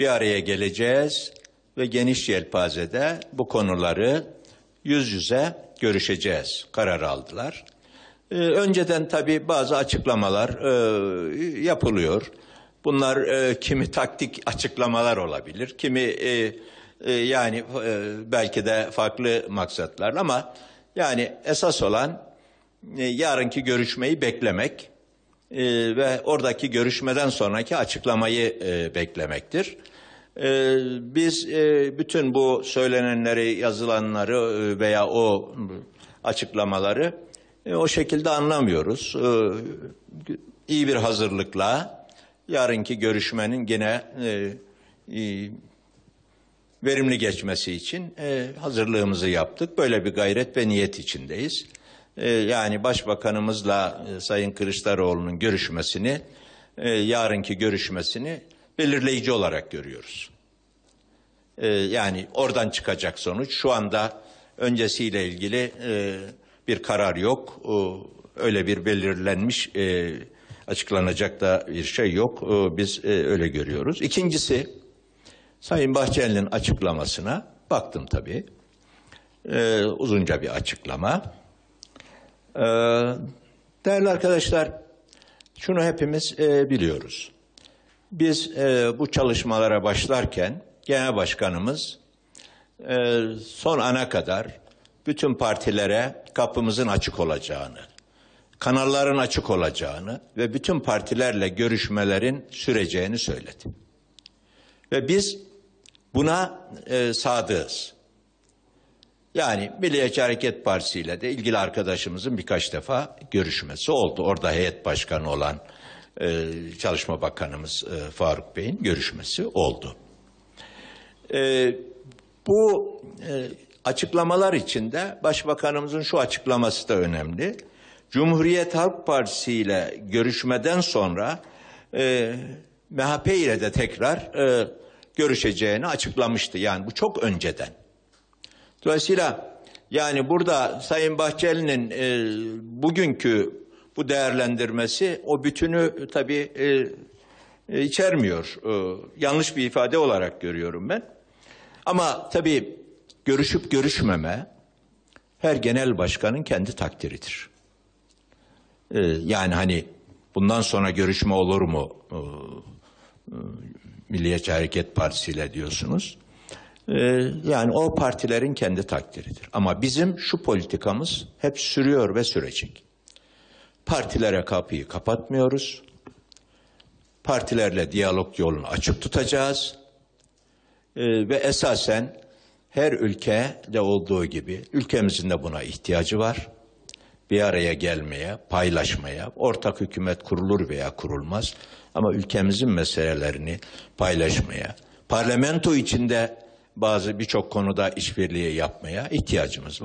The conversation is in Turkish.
bir araya geleceğiz ve geniş yelpazede bu konuları yüz yüze görüşeceğiz. Karar aldılar. Ee, önceden tabii bazı açıklamalar e, yapılıyor. Bunlar e, kimi taktik açıklamalar olabilir, kimi e, e, yani e, belki de farklı maksatlar ama yani esas olan e, yarınki görüşmeyi beklemek e, ve oradaki görüşmeden sonraki açıklamayı e, beklemektir. E, biz e, bütün bu söylenenleri, yazılanları e, veya o açıklamaları e, o şekilde anlamıyoruz. E, iyi bir hazırlıkla yarınki görüşmenin gene e, e, verimli geçmesi için e, hazırlığımızı yaptık. Böyle bir gayret ve niyet içindeyiz. E, yani Başbakanımızla e, Sayın Kılıçdaroğlu'nun görüşmesini, e, yarınki görüşmesini belirleyici olarak görüyoruz. E, yani oradan çıkacak sonuç şu anda öncesiyle ilgili e, bir karar yok. Öyle bir belirlenmiş e, açıklanacak da bir şey yok. Biz e, öyle görüyoruz. İkincisi Sayın Bahçeli'nin açıklamasına baktım tabii. Uzunca bir açıklama. Değerli arkadaşlar, şunu hepimiz biliyoruz. Biz bu çalışmalara başlarken Genel Başkanımız e, son ana kadar bütün partilere kapımızın açık olacağını, kanalların açık olacağını ve bütün partilerle görüşmelerin süreceğini söyledi. Ve biz buna e, sadığız. Yani Milliyetçi Hareket Partisi ile de ilgili arkadaşımızın birkaç defa görüşmesi oldu. Orada heyet başkanı olan e, Çalışma Bakanımız e, Faruk Bey'in görüşmesi oldu. E, bu e, açıklamalar içinde Başbakanımızın şu açıklaması da önemli. Cumhuriyet Halk Partisi ile görüşmeden sonra e, MHP ile de tekrar e, görüşeceğini açıklamıştı. Yani bu çok önceden. Dolayısıyla yani burada Sayın Bahçeli'nin e, bugünkü bu değerlendirmesi o bütünü tabii e, e, içermiyor. E, yanlış bir ifade olarak görüyorum ben. Ama tabii görüşüp görüşmeme her genel başkanın kendi takdiridir. E, yani hani bundan sonra görüşme olur mu? E, e, Milliyetçi Hareket Partisi ile diyorsunuz. Ee, yani o partilerin kendi takdiridir. Ama bizim şu politikamız hep sürüyor ve sürecek. Partilere kapıyı kapatmıyoruz. Partilerle diyalog yolunu açık tutacağız. Ee, ve esasen her ülkede olduğu gibi ülkemizin de buna ihtiyacı var. Bir araya gelmeye, paylaşmaya, ortak hükümet kurulur veya kurulmaz. Ama ülkemizin meselelerini paylaşmaya, parlamento içinde bazı birçok konuda işbirliği yapmaya ihtiyacımız var.